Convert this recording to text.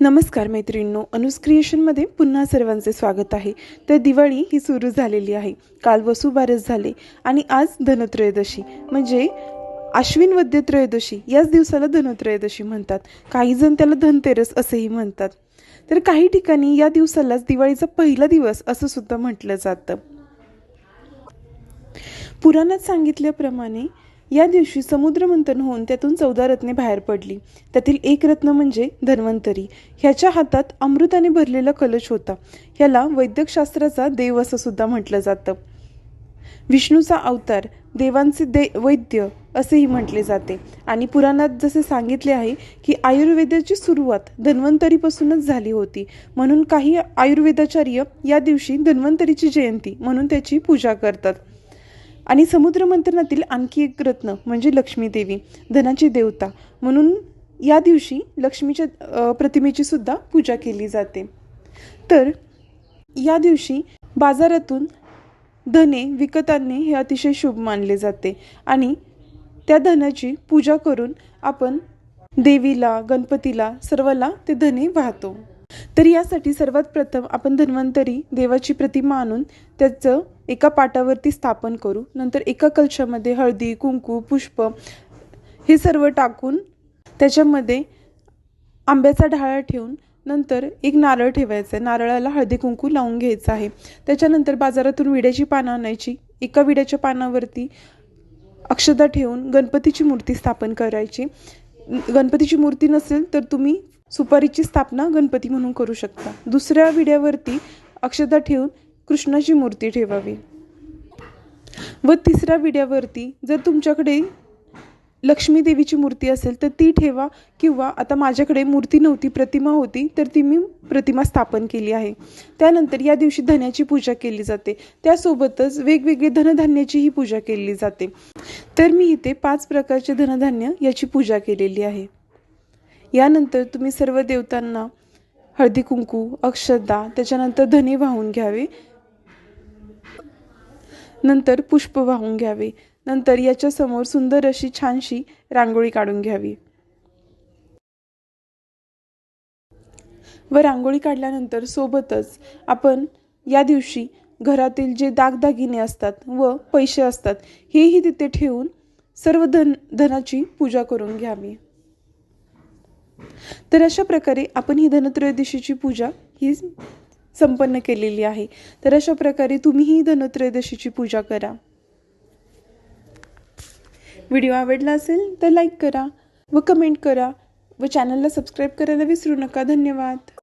नमस्कार मैत्रिणींनो अनुस क्रिएशनमध्ये पुन्हा सर्वांचे स्वागत आहे. तर दिवाळी ही सुरू झालेली आहे. काल वसुबारस झाले आणि आज धनत्रयोदशी. म्हणजे आश्विन वद्य त्रयोदशी याच दिवसाला धनत्रयोदशी म्हणतात. काही जण त्याला धनतेरस असेही म्हणतात. तर काही ठिकाणी या दिवसालाच दिवाळीचा पहिला दिवस असं सुद्धा म्हटलं जातं. पुराणात सांगितल्याप्रमाणे या दिवशी समुद्रमंथन होऊन त्यातून चौदा रत्ने बाहेर पडली. त्यातील एक रत्न म्हणजे धन्वंतरी. ह्याच्या हातात अमृताने भरलेला कलश होता. ह्याला वैद्यकशास्त्राचा देव असं सुद्धा म्हटलं जातं. विष्णूचा अवतार देवांचे दे वैद्य असेही म्हटले जाते. आणि पुराणात जसे सांगितले आहे की आयुर्वेदाची सुरुवात धन्वंतरीपासूनच झाली होती. म्हणून काही आयुर्वेदाचार्य या दिवशी धन्वंतरीची जयंती म्हणून त्याची पूजा करतात. आणि समुद्रमंथनातील आणखी एक रत्न म्हणजे लक्ष्मी देवी धनाची देवता. म्हणून या दिवशी लक्ष्मीच्या प्रतिमेची सुद्धा पूजा केली जाते. तर या दिवशी बाजारातून धने विकत आणणे हे अतिशय शुभ मानले जाते आणि त्या धनाची पूजा करून आपण देवीला गणपतीला सर्वाला ते धने वाहतो. तर यासाठी सर्वात प्रथम आपण धन्वंतरी देवाची प्रतिमा आणून त्याचं एका पाटावरती स्थापन करू. नंतर एका कलशामध्ये हळदी कुंकू पुष्प हे सर्व टाकून त्याच्यामध्ये आंब्याचा ढाळा ठेवून नंतर एक नारळ ठेवायचा आहे. नारळाला हळदी कुंकू लावून घ्यायचं आहे. त्याच्यानंतर बाजारातून विड्याची पानं आणायची. एका विड्याच्या पानावरती अक्षता ठेवून गणपतीची मूर्ती स्थापन करायची. गणपतीची मूर्ती नसेल तर तुम्ही सुपारीची स्थापना गणपती म्हणून करू शकता. दुसऱ्या विड्यावरती अक्षता ठेवून कृष्णाची मूर्ती ठेवावी. व तिसऱ्या विड्यावरती जर तुमच्याकडे लक्ष्मी देवीची मूर्ती असेल तर ती ठेवा किंवा आता माझ्याकडे मूर्ती नव्हती प्रतिमा होती तर ती मी प्रतिमा स्थापन केली आहे. त्यानंतर या दिवशी धन्याची पूजा केली जाते. त्यासोबतच वेगवेगळे धनधान्याचीही पूजा केली जाते. तर मी इथे पाच प्रकारचे धनधान्य याची पूजा केलेली आहे. यानंतर तुम्ही सर्व देवतांना हळदी कुंकू अक्षदा त्याच्यानंतर धने वाहून घ्यावे. नंतर पुष्प वाहून घ्यावे. नंतर याच्यासमोर सुंदर अशी छानशी रांगोळी काढून घ्यावी. व रांगोळी काढल्यानंतर सोबतच आपण या दिवशी घरातील जे दागदागिने असतात व पैसे असतात हेही तिथे ठेवून सर्व धन धनाची पूजा करून घ्यावी. तर अशा प्रकारे आपण ही धनत्रयोदशीची पूजा ही संपन्न केलेली आहे. तर अशा प्रकारे तुम्हीही धनत्रयोदशीची पूजा करा. व्हिडिओ आवडला असेल तर लाईक करा व कमेंट करा व चॅनलला सबस्क्राईब करायला विसरू नका. धन्यवाद.